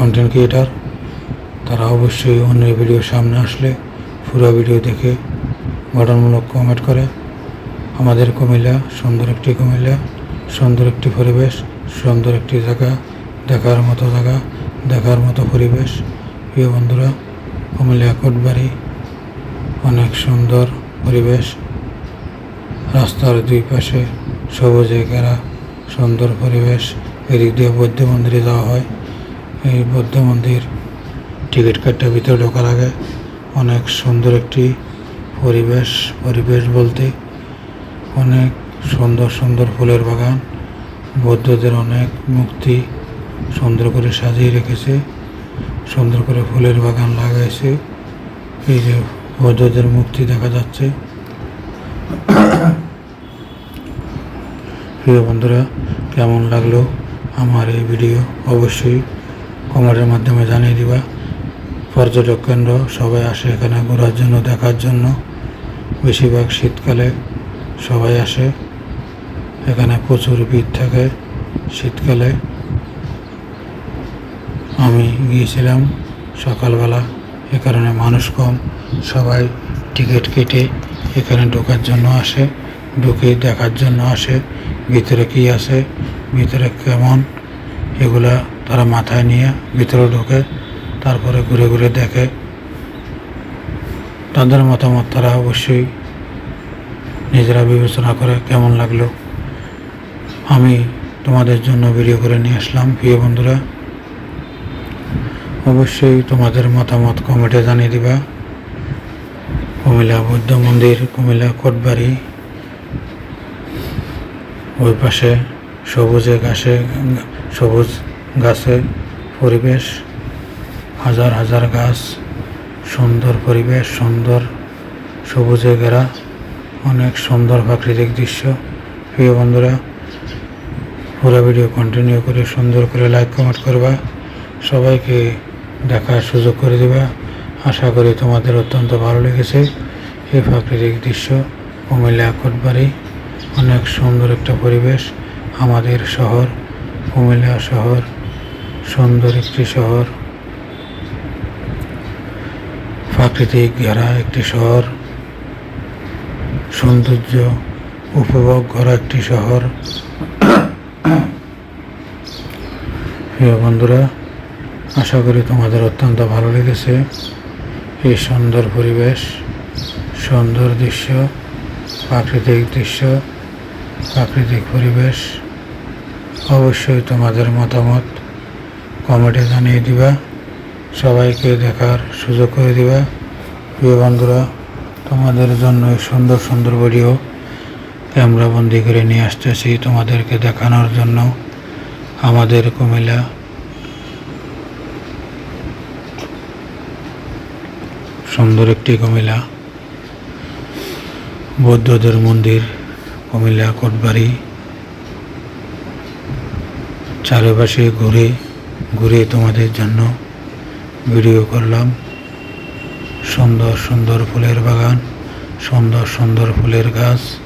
Content creator তারা অবশ্যই অন্যের ভিডিও সামনে আসলে পুরো ভিডিও দেখে গঠনমূলক কমেন্ট করে। আমাদের কুমিল্লা সুন্দর একটি কুমিল্লা, সুন্দর একটি পরিবেশ, সুন্দর একটি জায়গা, দেখার মতো জায়গা, দেখার মতো পরিবেশ। প্রিয় বন্ধুরা, কুমিল্লা কোটবাড়ি, অনেক সুন্দর পরিবেশ। রাস্তার দুই পাশে সবুজে ঘেরা সুন্দর পরিবেশ। এদিক দিয়ে বৌদ্ধ মন্দিরে যাওয়া হয়। এই বৌদ্ধ মন্দির। টিকিট কাটটা ভিতরে ঢোকার আগে। অনেক সুন্দর একটি পরিবেশ পরিবেশ বলতে অনেক সুন্দর সুন্দর ফুলের বাগান। বৌদ্ধদের অনেক মূর্তি সুন্দর করে সাজিয়ে রেখেছে। সুন্দর করে ফুলের বাগান লাগাইছে। এই যে বৌদ্ধদের মূর্তি দেখা যাচ্ছে। প্রিয় বন্ধুরা, কেমন লাগল আমার এই ভিডিও? অবশ্যই কমেন্টের মাধ্যমে জানিয়ে দিবা। পর্যটক কেন্দ্র, সবাই আসে এখানে ঘোরার জন্য, দেখার জন্য। বেশিরভাগ শীতকালে সবাই আসে। এখানে প্রচুর ভিড় থাকে শীতকালে। আমি গিয়েছিলাম সকালবেলা, এ কারণে মানুষ কম। সবাই টিকিট কেটে এখানে ঢোকার জন্য আসে, ঢুকে দেখার জন্য আসে। ভিতরে কি আছে, ভিতরে কেমন, এগুলা তারা মাথায় নিয়ে ভিতরে ঢোকে, তারপরে ঘুরে ঘুরে দেখে। তাদের মতামত তারা অবশ্যই নিজেরা বিবেচনা করে কেমন লাগল। আমি তোমাদের জন্য ভিডিও করে নিয়ে আসলাম, প্রিয় বন্ধুরা। অবশ্যই তোমাদের মতামত কমেন্টে জানিয়ে দিবা। কুমিল্লা বৌদ্ধ মন্দির, কুমিল্লা কোটবাড়ি। ওই পাশে সবুজে ঘাসে, সবুজ গাছে পরিবেশ, হাজার হাজার গাছ, সুন্দর পরিবেশ, সুন্দর সবুজে ঘেরা, অনেক সুন্দর প্রাকৃতিক দৃশ্য। প্রিয় বন্ধুরা, পুরো ভিডিও কন্টিনিউ করে সুন্দর করে লাইক কমেন্ট করবা। সবাইকে দেখার সুযোগ করে দেবা। আশা করি তোমাদের অত্যন্ত ভালো লেগেছে। এই প্রাকৃতিক দৃশ্য, কুমিল্লা কোটবাড়ি, অনেক সুন্দর একটা পরিবেশ আমাদের শহর, কুমিল্লা শহর। সুন্দর একটি শহর। প্রাকৃতিক ঘেরা একটি শহর। সৌন্দর্য উপভোগ করা একটি শহর। প্রিয় বন্ধুরা, আশা করি তোমাদের অত্যন্ত ভালো লেগেছে। এই সুন্দর পরিবেশ, সুন্দর দৃশ্য, প্রাকৃতিক দৃশ্য, প্রাকৃতিক পরিবেশ। অবশ্যই তোমাদের মতামত কমেন্টে জানিয়ে দিবা, সবাইকে দেখার সুযোগ করে দিবা। প্রিয় বন্ধুরা, তোমাদের জন্য সুন্দর সুন্দর ভিডিও ক্যামেরা বন্দি করে নিয়ে আসতেছি তোমাদেরকে দেখানোর জন্য। আমাদের কুমিল্লা সুন্দর একটি কুমিল্লা, বৌদ্ধদের মন্দির, কুমিল্লা কোটবাড়ি, চারিপাশে ঘুরে ঘুরে তোমাদের জন্য ভিডিও করলাম। সুন্দর সুন্দর ফুলের বাগান সুন্দর সুন্দর ফুলের গাছ।